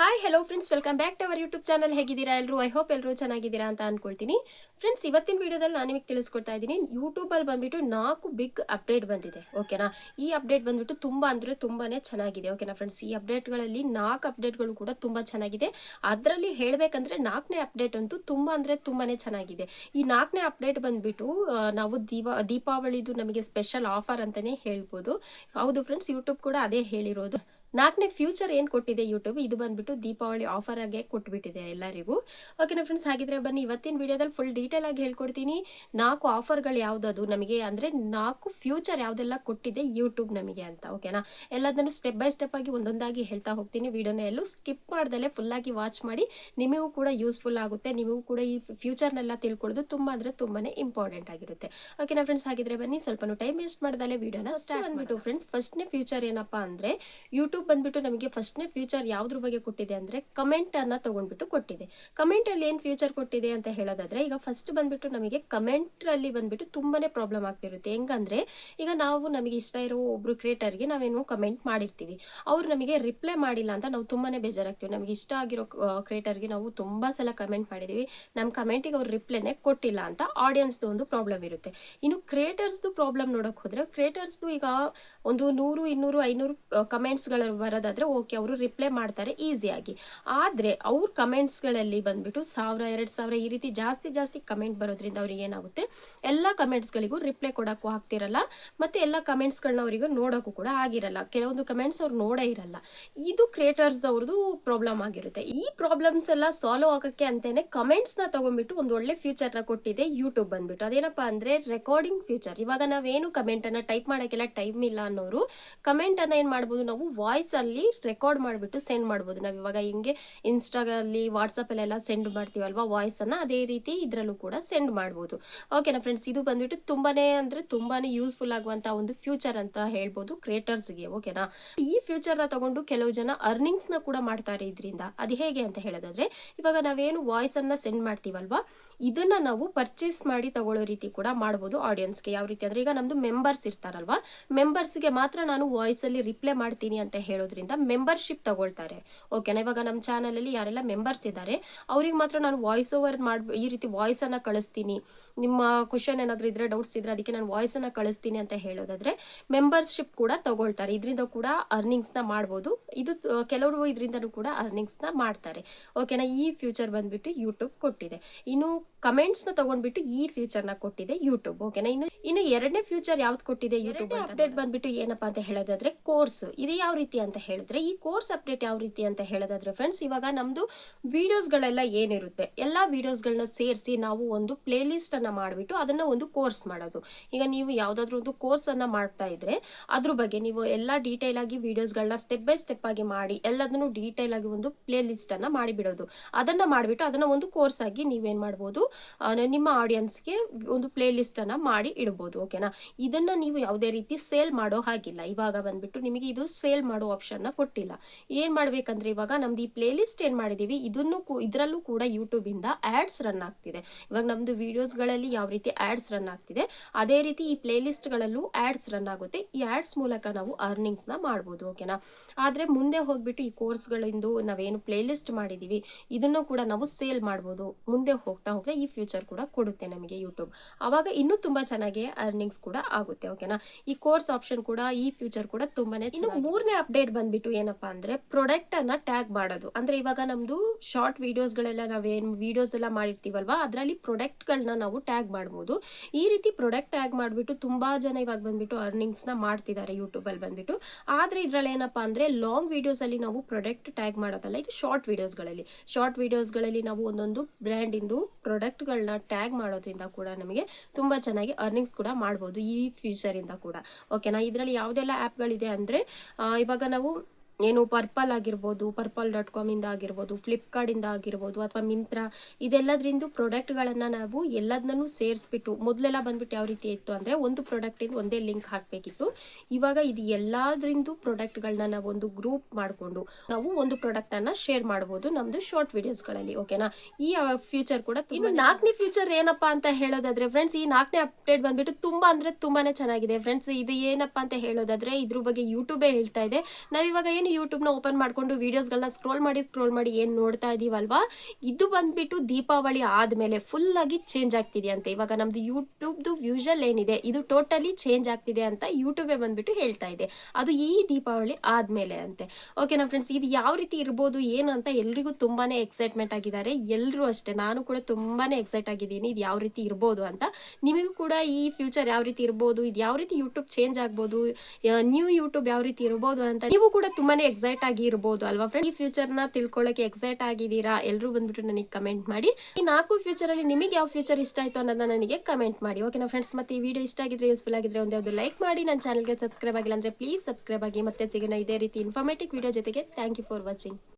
Hi hello friends welcome back to our YouTube channel ಹೇಗಿದ್ದೀರಾ ಎಲ್ಲರೂ I hope ಎಲ್ಲರೂ ಚೆನ್ನಾಗಿದ್ದೀರಾ ಅಂತ ಅನ್ಕೊಳ್ತೀನಿ. ಫ್ರೆಂಡ್ಸ್ ಇವತ್ತಿನ ವಿಡಿಯೋದಲ್ಲಿ ನಾನು ನಿಮಗೆ ತಿಳಿಸ್ಕೊಡ್ತಾ ಇದ್ದೀನಿ. ಯೂಟ್ಯೂಬಲ್ಲಿ ಬಂದ್ಬಿಟ್ಟು ನಾಲ್ಕು ಬಿಗ್ ಅಪ್ಡೇಟ್ ಬಂದಿದೆ. ಓಕೆನಾ ಈ ಅಪ್ಡೇಟ್ ಬಂದ್ಬಿಟ್ಟು ತುಂಬ ಅಂದರೆ ತುಂಬಾ ಚೆನ್ನಾಗಿದೆ. ಓಕೆನಾ ಫ್ರೆಂಡ್ಸ್ ಈ ಅಪ್ಡೇಟ್ಗಳಲ್ಲಿ ನಾಲ್ಕು ಅಪ್ಡೇಟ್ಗಳು ಕೂಡ ತುಂಬ ಚೆನ್ನಾಗಿದೆ. ಅದರಲ್ಲಿ ಹೇಳಬೇಕಂದ್ರೆ ನಾಲ್ಕನೇ ಅಪ್ಡೇಟ್ ಅಂತೂ ತುಂಬ ಅಂದರೆ ತುಂಬಾ ಚೆನ್ನಾಗಿದೆ. ಈ ನಾಲ್ಕನೇ ಅಪ್ಡೇಟ್ ಬಂದ್ಬಿಟ್ಟು ನಾವು ದೀವಾ, ದೀಪಾವಳಿದು ನಮಗೆ ಸ್ಪೆಷಲ್ ಆಫರ್ ಅಂತಲೇ ಹೇಳ್ಬೋದು. ಹೌದು ಫ್ರೆಂಡ್ಸ್ ಯೂಟ್ಯೂಬ್ ಕೂಡ ಅದೇ ಹೇಳಿರೋದು. ನಾಲ್ಕನೇ ಫ್ಯೂಚರ್ ಏನು ಕೊಟ್ಟಿದೆ ಯೂಟ್ಯೂಬ್ ಇದು ಬಂದ್ಬಿಟ್ಟು ದೀಪಾವಳಿ ಆಫರ್ ಆಗಿ ಕೊಟ್ಬಿಟ್ಟಿದೆ ಎಲ್ಲರಿಗೂ. ಓಕೆನಾ ಫ್ರೆಂಡ್ಸ್ ಹಾಗಿದ್ರೆ ಬನ್ನಿ ಇವತ್ತಿನ ವಿಡಿಯೋದಲ್ಲಿ ಫುಲ್ ಡೀಟೇಲ್ ಆಗಿ ಹೇಳ್ಕೊಡ್ತೀನಿ. ನಾಲ್ಕು ಆಫರ್ಗಳು ಯಾವುದದು? ನಮಗೆ ಅಂದರೆ ನಾಲ್ಕು ಫ್ಯೂಚರ್ ಯಾವುದೆಲ್ಲ ಕೊಟ್ಟಿದೆ ಯೂಟ್ಯೂಬ್ ನಮಗೆ ಅಂತ ಓಕೆನಾ ಎಲ್ಲದನ್ನು ಸ್ಟೆಪ್ ಬೈ ಸ್ಟೆಪ್ ಆಗಿ ಒಂದೊಂದಾಗಿ ಹೇಳ್ತಾ ಹೋಗ್ತೀನಿ. ವಿಡಿಯೋನ ಎಲ್ಲೂ ಸ್ಕಿಪ್ ಮಾಡ್ದಲೆ ಫುಲ್ಲಾಗಿ ವಾಚ್ ಮಾಡಿ ನಿಮಗೂ ಕೂಡ ಯೂಸ್ಫುಲ್ ಆಗುತ್ತೆ. ನಿಮಗೂ ಕೂಡ ಈ ಫ್ಯೂಚರ್ನೆಲ್ಲ ತಿಳ್ಕೊಳ್ಳೋದು ತುಂಬ ಅಂದರೆ ತುಂಬಾನೇ ಇಂಪಾರ್ಟೆಂಟ್ ಆಗಿರುತ್ತೆ. ಓಕೆನಾ ಫ್ರೆಂಡ್ಸ್ ಹಾಗಿದ್ರೆ ಬನ್ನಿ ಸ್ವಲ್ಪ ಟೈಮ್ ವೇಸ್ಟ್ ಮಾಡ್ದಲೆ ವಿಡಿಯೋನ ಸ್ಟಾರ್ಟ್ ಬಂದ್ಬಿಟ್ಟು ಫ್ರೆಂಡ್ಸ್ ಫಸ್ಟ್ನೇ ಫ್ಯೂಚರ್ ಏನಪ್ಪಾ ಅಂದ್ರೆ ಯೂಟ್ಯೂಬ್ ಬಂದ್ಬಿಟ್ಟು ನಮಗೆ ಫಸ್ಟ್ನೇ ಫ್ಯೂಚರ್ ಯಾವ್ದ್ರ ಬಗ್ಗೆ ಕೊಟ್ಟಿದೆ ಅಂದ್ರೆ ಕಮೆಂಟ್ ಅನ್ನ ತಗೊಂಡ್ಬಿಟ್ಟು ಕೊಟ್ಟಿದೆ. ಕಮೆಂಟ್ ಅಲ್ಲಿ ಏನ್ ಫ್ಯೂಚರ್ ಕೊಟ್ಟಿದೆ ಅಂತ ಹೇಳೋದಾದ್ರೆ, ಈಗ ಫಸ್ಟ್ ಬಂದ್ಬಿಟ್ಟು ನಮಗೆ ಕಮೆಂಟ್ ಅಲ್ಲಿ ಬಂದ್ಬಿಟ್ಟು ತುಂಬಾನೇ ಪ್ರಾಬ್ಲಮ್ ಆಗ್ತಿರುತ್ತೆ. ಹೆಂಗಂದ್ರೆ, ಈಗ ನಾವು ನಮಗೆ ಇಷ್ಟ ಇರೋ ಒಬ್ರು ಕ್ರಿಯೇಟರ್ಗೆ ನಾವೇನು ಕಮೆಂಟ್ ಮಾಡಿರ್ತೀವಿ. ಅವ್ರು ನಮಗೆ ರಿಪ್ಲೈ ಮಾಡಿಲ್ಲ ಅಂತ ನಾವು ತುಂಬಾನೇ ಬೇಜಾರಾಗ್ತೀವಿ. ನಮಗೆ ಇಷ್ಟ ಆಗಿರೋ ಕ್ರಿಯೇಟರ್ಗೆ ನಾವು ತುಂಬಾ ಸಲ ಕಮೆಂಟ್ ಮಾಡಿದೀವಿ. ನಮ್ಮ ಕಮೆಂಟಿಗೆ ಅವ್ರು ರಿಪ್ಲೈನೇ ಕೊಟ್ಟಿಲ್ಲ ಅಂತ ಆಡಿಯನ್ಸ್ದು ಒಂದು ಪ್ರಾಬ್ಲಮ್ ಇರುತ್ತೆ. ಇನ್ನು ಕ್ರಿಯೇಟರ್ಸ್ದು ಪ್ರಾಬ್ಲಮ್ ನೋಡಕ್ ಹೋದರೆ ಕ್ರಿಯೇಟರ್ಸ್ದು ಈಗ ಒಂದು ನೂರು, ಇನ್ನೂರು, ಐನೂರು ಕಮೆಂಟ್ಸ್ಗಳು ಬರೋದಾದ್ರೆ ಓಕೆ ಅವರು ರಿಪ್ಲೈ ಮಾಡ್ತಾರೆ ಈಸಿಯಾಗಿ ಆದರೆ ಅವ್ರ ಕಮೆಂಟ್ಸ್ಗಳಲ್ಲಿ ಬಂದ್ಬಿಟ್ಟು ಸಾವಿರ, ಎರಡು ಸಾವಿರ ಈ ರೀತಿ ಜಾಸ್ತಿ ಜಾಸ್ತಿ ಕಮೆಂಟ್ ಬರೋದ್ರಿಂದ ಅವ್ರಿಗೆ ಏನಾಗುತ್ತೆ? ಎಲ್ಲ ಕಮೆಂಟ್ಸ್ಗಳಿಗೂ ರಿಪ್ಲೈ ಕೊಡೋಕ್ಕೂ ಆಗ್ತಿರಲ್ಲ, ಮತ್ತೆ ಎಲ್ಲ ಕಮೆಂಟ್ಸ್ಗಳನ್ನ ಅವರಿಗೂ ನೋಡೋಕ್ಕೂ ಕೂಡ ಆಗಿರಲ್ಲ. ಕೆಲವೊಂದು ಕಮೆಂಟ್ಸ್ ಅವ್ರು ನೋಡೇ ಇರಲ್ಲ. ಇದು ಕ್ರಿಯೇಟರ್ಸ್ ಅವ್ರದ್ದು ಪ್ರಾಬ್ಲಮ್ ಆಗಿರುತ್ತೆ. ಈ ಪ್ರಾಬ್ಲಮ್ಸ್ ಎಲ್ಲ ಸಾಲ್ವ್ ಆಗೋಕ್ಕೆ ಅಂತಲೇ ಕಮೆಂಟ್ಸ್ನ ತಗೊಂಡ್ಬಿಟ್ಟು ಒಂದು ಒಳ್ಳೆ ಫ್ಯೂಚರ್ನ ಕೊಟ್ಟಿದೆ ಯೂಟ್ಯೂಬ್ ಬಂದ್ಬಿಟ್ಟು. ಅದೇನಪ್ಪ ಅಂದ್ರೆ ರೆಕಾರ್ಡಿಂಗ್ ಫ್ಯೂಚರ್ ಇವಾಗ ನಾವೇನು ಕಮೆಂಟನ್ನು ಟೈಪ್ ಮಾಡೋಕ್ಕೆಲ್ಲ ಟೈಮ್ ಇಲ್ಲ ಅನ್ನೋರು ಕಮೆಂಟನ್ನು ಏನ್ ಮಾಡ್ಬೋದು ನಾವು ವಾಯ್ಸ್ ಅಲ್ಲಿ ರೆಕಾರ್ಡ್ ಮಾಡಿಬಿಟ್ಟು ಸೆಂಡ್ ಮಾಡ್ಬೋದು. ನಾವು ಇವಾಗ ಹಿಂಗೆ ಇನ್ಸ್ಟಾಗಲ್ಲಿ ವಾಟ್ಸಪ್ ಎಲ್ಲ ಸೆಂಡ್ ಮಾಡ್ತೀವಲ್ವಾ ವಾಯ್ಸ್ ಅನ್ನ, ಅದೇ ರೀತಿ ಇದ್ರಲ್ಲೂ ಕೂಡ ಸೆಂಡ್ ಮಾಡ್ಬೋದು. ಓಕೆನಾ ಫ್ರೆಂಡ್ಸ್ ಇದು ಬಂದ್ಬಿಟ್ಟು ತುಂಬಾನೇ ಅಂದ್ರೆ ತುಂಬಾನೇ ಯೂಸ್ಫುಲ್ ಆಗುವಂತ ಒಂದು ಫ್ಯೂಚರ್ ಅಂತ ಹೇಳ್ಬೋದು ಕ್ರಿಯೇಟರ್ಸ್ಗೆ ಓಕೆನಾ ಈ ಫ್ಯೂಚರ್ನ ತಗೊಂಡು ಕೆಲವು ಜನ ಅರ್ನಿಂಗ್ಸ್ನ ಕೂಡ ಮಾಡ್ತಾರೆ ಇದರಿಂದ. ಅದು ಹೇಗೆ ಅಂತ ಹೇಳೋದಾದ್ರೆ, ಇವಾಗ ನಾವೇನು ವಾಯ್ಸ್ ಅನ್ನ ಸೆಂಡ್ ಮಾಡ್ತೀವಲ್ವಾ, ಇದನ್ನ ನಾವು ಪರ್ಚೇಸ್ ಮಾಡಿ ತಗೊಳ್ಳೋ ರೀತಿ ಕೂಡ ಮಾಡ್ಬೋದು ಆಡಿಯನ್ಸ್ಗೆ ಯಾವ ರೀತಿ ಅಂದ್ರೆ, ಈಗ ನಮ್ದು ಮೆಂಬರ್ಸ್ ಇರ್ತಾರಲ್ವಾ ಮೆಂಬರ್ಸ್ಗೆ ಮಾತ್ರ ನಾನು ವಾಯ್ಸ್ ಅಲ್ಲಿ ರಿಪ್ಲೈ ಮಾಡ್ತೀನಿ ಅಂತ ಹೇಳೋದ್ರಿಂದ ಮೆಂಬರ್ಶಿಪ್ ತಗೊಳ್ತಾರೆ. ಓಕೆನಾ ಇವಾಗ ನಮ್ಮ ಚಾನಲಲ್ಲಿ ಯಾರೆಲ್ಲ ಮೆಂಬರ್ಸ್ ಇದ್ದಾರೆ ಅವ್ರಿಗೆ ಮಾತ್ರ ನಾನು ವಾಯ್ಸ್ ಓವರ್ ಮಾಡ್ ಈ ರೀತಿ ವಾಯ್ಸ್ ಅನ್ನ ಕಳಿಸ್ತೀನಿ. ನಿಮ್ಮ ಕ್ವಶನ್ ಏನಾದರೂ ಇದ್ರೆ ಡೌಟ್ಸ್ ಇದ್ರೆ ಅದಕ್ಕೆ ನಾನು ವಾಯ್ಸ್ ಅನ್ನ ಕಳಿಸ್ತೀನಿ ಅಂತ ಹೇಳೋದಾದ್ರೆ ಮೆಂಬರ್ಶಿಪ್ ಕೂಡ ತಗೊಳ್ತಾರೆ. ಇದರಿಂದ ಕೂಡ ಅರ್ನಿಂಗ್ಸ್ನ ಮಾಡ್ಬೋದು. ಇದು ಕೆಲವರು ಇದರಿಂದನೂ ಕೂಡ ಅರ್ನಿಂಗ್ಸ್ನ ಮಾಡ್ತಾರೆ. ಓಕೆನಾ ಈ ಫ್ಯೂಚರ್ ಬಂದ್ಬಿಟ್ಟು ಯೂಟ್ಯೂಬ್ ಕೊಟ್ಟಿದೆ. ಇನ್ನು ಕಮೆಂಟ್ಸ್ನ ನ ತಗೊಂಡ್ಬಿಟ್ಟು ಈ ಫ್ಯೂಚರ್ನ ಕೊಟ್ಟಿದೆ ಯೂಟ್ಯೂಬ್ ಓಕೆನಾ ಇನ್ನು ಇನ್ನು ಎರಡನೇ ಫ್ಯೂಚರ್ ಯಾವ್ದು ಕೊಟ್ಟಿದೆ ಯೂಟ್ಯೂಬ್ ಅಪ್ಡೇಟ್ ಬಂದ್ಬಿಟ್ಟು ಏನಪ್ಪಾ ಅಂತ ಹೇಳೋದಾದ್ರೆ ಕೋರ್ಸ್ ಇದು ಯಾವ ರೀತಿ ಅಂತ ಹೇಳಿದ್ರೆ, ಈ ಕೋರ್ಸ್ ಅಪ್ಡೇಟ್ ಯಾವ ರೀತಿ ಅಂತ ಹೇಳೋದಾದ್ರೆ ಫ್ರೆಂಡ್ಸ್ ಇವಾಗ ನಮ್ದು ವಿಡಿಯೋಸ್ಗಳೆಲ್ಲ ಏನಿರುತ್ತೆ, ಎಲ್ಲಾ ವೀಡಿಯೋಸ್ಗಳನ್ನ ಸೇರಿಸಿ ನಾವು ಒಂದು ಪ್ಲೇ ಲಿಸ್ಟ್ ಅನ್ನ ಮಾಡಿಬಿಟ್ಟು ಅದನ್ನ ಒಂದು ಕೋರ್ಸ್ ಮಾಡೋದು. ಈಗ ನೀವು ಯಾವುದಾದ್ರೂ ಒಂದು ಕೋರ್ಸ್ ಅನ್ನ ಮಾಡ್ತಾ ಇದ್ರೆ, ಅದ್ರ ಬಗ್ಗೆ ನೀವು ಎಲ್ಲ ಡೀಟೇಲ್ ಆಗಿ ವೀಡಿಯೋಸ್ಗಳನ್ನ ಸ್ಟೆಪ್ ಬೈ ಸ್ಟೆಪ್ ಆಗಿ ಮಾಡಿ, ಎಲ್ಲದನ್ನು ಡೀಟೇಲ್ ಆಗಿ ಒಂದು ಪ್ಲೇ ಲಿಸ್ಟ್ ಅನ್ನ ಮಾಡಿಬಿಡೋದು. ಅದನ್ನ ಮಾಡಿಬಿಟ್ಟು ಅದನ್ನ ಒಂದು ಕೋರ್ಸ್ ಆಗಿ ನೀವೇನ್ ಮಾಡ್ಬೋದು ನಿಮ್ಮ ಆಡಿಯನ್ಸ್ಗೆ ಒಂದು ಪ್ಲೇ ಲಿಸ್ಟ್ ಅನ್ನ ಮಾಡಿ ಇಡ್ಬೋದು ಓಕೆನಾ ಇದನ್ನ ನೀವು ಯಾವುದೇ ರೀತಿ ಸೇಲ್ ಮಾಡೋ ಹಾಗಿಲ್ಲ. ಇವಾಗ ಬಂದ್ಬಿಟ್ಟು ನಿಮಗೆ ಇದು ಸೇಲ್ ಮಾಡೋ ಆಪ್ಷನ್ನ ಕೊಟ್ಟಿಲ್ಲ. ಏನ್ ಮಾಡಬೇಕಂದ್ರೆ ಇವಾಗ ನಮ್ದು ಈ ಪ್ಲೇ ಲಿಸ್ಟ್ ಏನ್ ಮಾಡಿದೀವಿ ಇದನ್ನು ಇದ್ರಲ್ಲೂ ಕೂಡ ಯೂಟ್ಯೂಬಿಂದ ಇಂದ ಆಡ್ಸ್ ರನ್ ಆಗ್ತಿದೆ. ಇವಾಗ ನಮ್ದು ವಿಡಿಯೋಸ್ಗಳಲ್ಲಿ ಯಾವ ರೀತಿ ಆಡ್ಸ್ ರನ್ ಆಗ್ತಿದೆ ಅದೇ ರೀತಿ ಈ ಪ್ಲೇ ಗಳಲ್ಲೂ ಆಡ್ಸ್ ರನ್ ಆಗುತ್ತೆ. ಈ ಆಡ್ಸ್ ಮೂಲಕ ನಾವು ಅರ್ನಿಂಗ್ಸ್ನ ಮಾಡ್ಬೋದು ಓಕೆನಾ ಆದ್ರೆ ಮುಂದೆ ಹೋಗ್ಬಿಟ್ಟು ಈ ಕೋರ್ಸ್ಗಳಿಂದು ನಾವೇನು ಪ್ಲೇ ಲಿಸ್ಟ್ ಮಾಡಿದೀವಿ ಇದನ್ನು ಕೂಡ ನಾವು ಸೇಲ್ ಮಾಡ್ಬೋದು ಮುಂದೆ ಹೋಗ್ತಾ ಹೋಗ್ತಾ ಈ ಫ್ಯೂಚರ್ ಕೂಡ ಕೊಡುತ್ತೆ ನಮಗೆ ಯೂಟ್ಯೂಬ್ ಆವಾಗ ಇನ್ನೂ ತುಂಬಾ ಚೆನ್ನಾಗಿ ಅರ್ನಿಂಗ್ಸ್ ಕೂಡ ಆಗುತ್ತೆ ಓಕೆನಾ ಈ ಕೋರ್ಸ್ ಆಪ್ಷನ್ ಕೂಡ ಈ ಫ್ಯೂಚರ್ ಕೂಡ ತುಂಬಾನೇ ಇನ್ನು ಮೂರನೇ ಅಪ್ಡೇಟ್ ಬಂದ್ಬಿಟ್ಟು ಏನಪ್ಪಾ ಅಂದ್ರೆ ಪ್ರೊಡಕ್ಟ್ ಅನ್ನ ಟ್ಯಾಗ್ ಮಾಡೋದು. ಅಂದ್ರೆ ಇವಾಗ ನಮ್ದು ಶಾರ್ಟ್ ವಿಡಿಯೋಸ್ ಗಳೆಲ್ಲ ನಾವೇನು ವಿಡಿಯೋಸ್ ಎಲ್ಲ ಮಾಡಿರ್ತೀವಲ್ವಾ, ಅದರಲ್ಲಿ ಪ್ರೊಡಕ್ಟ್ಗಳನ್ನ ನಾವು ಟ್ಯಾಗ್ ಮಾಡ್ಬೋದು. ಈ ರೀತಿ ಪ್ರೊಡಕ್ಟ್ ಟ್ಯಾಗ್ ಮಾಡ್ಬಿಟ್ಟು ತುಂಬಾ ಜನ ಇವಾಗ ಬಂದ್ಬಿಟ್ಟು ಅರ್ನಿಂಗ್ಸ್ನ ಮಾಡ್ತಿದ್ದಾರೆ ಯೂಟ್ಯೂಬಲ್ಲಿ ಬಂದ್ಬಿಟ್ಟು. ಆದ್ರೆ ಇದ್ರಲ್ಲಿ ಏನಪ್ಪಾ ಅಂದ್ರೆ ಲಾಂಗ್ ವಿಡಿಯೋಸ್ ಅಲ್ಲಿ ನಾವು ಪ್ರೊಡಕ್ಟ್ ಟ್ಯಾಗ್ ಮಾಡೋದಲ್ಲ, ಇದು ಶಾರ್ಟ್ ವಿಡಿಯೋಸ್ಗಳಲ್ಲಿ. ಶಾರ್ಟ್ ವಿಡಿಯೋಸ್ಗಳಲ್ಲಿ ನಾವು ಒಂದೊಂದು ಬ್ರ್ಯಾಂಡ್ ಇಂದು ಪ್ರಾಡಕ್ಟ್ ಗಳನ್ನ ಟ್ಯಾಗ್ ಮಾಡೋದ್ರಿಂದ ಕೂಡ ನಮಗೆ ತುಂಬಾ ಚೆನ್ನಾಗಿ ಅರ್ನಿಂಗ್ಸ್ ಕೂಡ ಮಾಡ್ಬೋದು ಈ ಫ್ಯೂಚರ್ ಇಂದ ಕೂಡ. ಓಕೆನಾ ಇದರಲ್ಲಿ ಯಾವುದೆಲ್ಲ ಆ್ಯಪ್ಗಳಿದೆ ಅಂದ್ರೆ ಇವಾಗ ನಾವು ಏನು ಪರ್ಪಲ್ ಆಗಿರ್ಬೋದು ಪರ್ಪಲ್ ಡಾಟ್ ಕಾಮ್ ಇಂದ ಆಗಿರ್ಬೋದು ಫ್ಲಿಪ್ಕಾರ್ಟ್ ಇಂದ ಆಗಿರ್ಬೋದು ಅಥವಾ ಮಿಂತ್ರ ಇದೆಲ್ಲದರಿಂದ ಪ್ರಾಡಕ್ಟ್ಗಳನ್ನು ನಾವು ಎಲ್ಲದನ್ನೂ ಸೇರಿಸ್ಬಿಟ್ಟು ಮೊದಲೆಲ್ಲ ಬಂದ್ಬಿಟ್ಟು ಯಾವ ರೀತಿ ಇತ್ತು ಅಂದ್ರೆ ಒಂದು ಪ್ರಾಡಕ್ಟ್ ಇಂದ ಒಂದೇ ಲಿಂಕ್ ಹಾಕಬೇಕಿತ್ತು. ಇವಾಗ ಇದು ಎಲ್ಲಾದ್ರಿಂದ ಪ್ರಾಡಕ್ಟ್ಗಳನ್ನ ನಾವು ಒಂದು ಗ್ರೂಪ್ ಮಾಡಿಕೊಂಡು ನಾವು ಒಂದು ಪ್ರಾಡಕ್ಟ್ ಅನ್ನ ಶೇರ್ ಮಾಡಬಹುದು ನಮ್ದು ಶಾರ್ಟ್ ವಿಡಿಯೋಸ್ಗಳಲ್ಲಿ ಓಕೆನಾ ಈ ಫ್ಯೂಚರ್ ಕೂಡ ಇನ್ನು ನಾಲ್ಕನೇ ಫ್ಯೂಚರ್ ಏನಪ್ಪ ಅಂತ ಹೇಳೋದಾದ್ರೆ ಫ್ರೆಂಡ್ಸ್ ಈ ನಾಲ್ಕನೇ ಅಪ್ಡೇಟ್ ಬಂದ್ಬಿಟ್ಟು ತುಂಬಾ ಅಂದ್ರೆ ತುಂಬಾನೇ ಚೆನ್ನಾಗಿದೆ. ಫ್ರೆಂಡ್ಸ್ ಇದು ಏನಪ್ಪ ಅಂತ ಹೇಳೋದಾದ್ರೆ ಇದ್ರ ಬಗ್ಗೆ ಯೂಟ್ಯೂಬೇ ಹೇಳ್ತಾ ಇದೆ. ನಾವಿವಾಗ ಏನು ಏನು ಯೂಟ್ಯೂಬ್ನ ಓಪನ್ ಮಾಡಿಕೊಂಡು ವೀಡಿಯೋಸ್ಗಳನ್ನ ಸ್ಕ್ರೋಲ್ ಮಾಡಿ ಸ್ಕ್ರೋಲ್ ಮಾಡಿ ಏನು ನೋಡ್ತಾ ಇದ್ದೀವಲ್ವಾ ಇದು ಬಂದ್ಬಿಟ್ಟು ದೀಪಾವಳಿ ಆದಮೇಲೆ ಫುಲ್ ಆಗಿ ಚೇಂಜ್ ಆಗ್ತಿದೆ ಅಂತೆ. ಇವಾಗ ನಮ್ದು ಯೂಟ್ಯೂಬ್ದು ವ್ಯೂಷಲ್ ಏನಿದೆ, ಇದು ಟೋಟಲಿ ಚೇಂಜ್ ಆಗ್ತಿದೆ ಅಂತ ಯೂಟ್ಯೂಬೇ ಬಂದ್ಬಿಟ್ಟು ಹೇಳ್ತಾ ಇದೆ. ಅದು ಈ ದೀಪಾವಳಿ ಆದಮೇಲೆ ಅಂತೆ. ಓಕೆನಾ ಫ್ರೆಂಡ್ಸ್ ಇದು ಯಾವ ರೀತಿ ಇರ್ಬೋದು, ಏನು ಅಂತ ಎಲ್ರಿಗೂ ತುಂಬಾನೇ ಎಕ್ಸೈಟ್ಮೆಂಟ್ ಆಗಿದ್ದಾರೆ. ಎಲ್ಲರೂ ಅಷ್ಟೇ, ನಾನು ಕೂಡ ತುಂಬಾನೇ ಎಕ್ಸೈಟ್ ಆಗಿದ್ದೀನಿ ಇದು ಯಾವ ರೀತಿ ಇರ್ಬೋದು ಅಂತ. ನಿಮಗೂ ಕೂಡ ಈ ಫ್ಯೂಚರ್ ಯಾವ ರೀತಿ ಇರ್ಬೋದು, ಇದು ಯಾವ ರೀತಿ ಯೂಟ್ಯೂಬ್ ಚೇಂಜ್ ಆಗ್ಬೋದು ನ್ಯೂ ಯೂಟ್ಯೂಬ್ ಯಾವ ರೀತಿ ಇರ್ಬೋದು ಅಂತ, ನೀವು ಕೂಡ ತುಂಬಾನೇ ಎಕ್ಸೈಟ್ ಆಗಿ ಇರ್ಬೋದು ಅಲ್ವಾ ಫ್ರೆಂಡ್ ಈ ಫ್ಯೂಚರ್ನ ತಿಳ್ಕೊಳ್ಳೋಕೆ ಎಕ್ಸೈಟ್ ಆಗಿದ್ದೀರಾ? ಎಲ್ಲರೂ ಬಂದ್ಬಿಟ್ಟು ನನಗೆ ಕಮೆಂಟ್ ಮಾಡಿ. ಈ ನಾಲ್ಕು ಫ್ಯೂಚರ್ ಅಲ್ಲಿ ನಿಮಗೆ ಯಾವ ಫ್ಯೂಚರ್ ಇಷ್ಟ ಆಯ್ತು ಅನ್ನೋದನ್ನ ನನಗೆ ಕಮೆಂಟ್ ಮಾಡಿ. ಓಕೆನಾ ಫ್ರೆಂಡ್ಸ್ ಮತ್ತೆ ಈ ವಿಡಿಯೋ ಇಷ್ಟ ಆಗಿದ್ರೆ ಯೂಸ್ಫುಲ್ ಆಗಿದ್ರೆ ಒಂದೇ ಒಂದು ಲೈಕ್ ಮಾಡಿ. ನನ್ನ ಚಾನಲ್ಗೆ ಸಬ್ಸ್ಕ್ರೈಬ್ ಆಗಿಲ್ಲ ಅಂದ್ರೆ ಪ್ಲೀಸ್ ಸಬ್ಸ್ಕ್ರೈಬ್ ಆಗಿ. ಮತ್ತೆ ಸಿಗೋಣ ಇದೇ ರೀತಿ ಇನ್ಫಾರ್ಮೇಟಿವ್ ವಿಡಿಯೋ ಜೊತೆಗೆ. Thank you for watching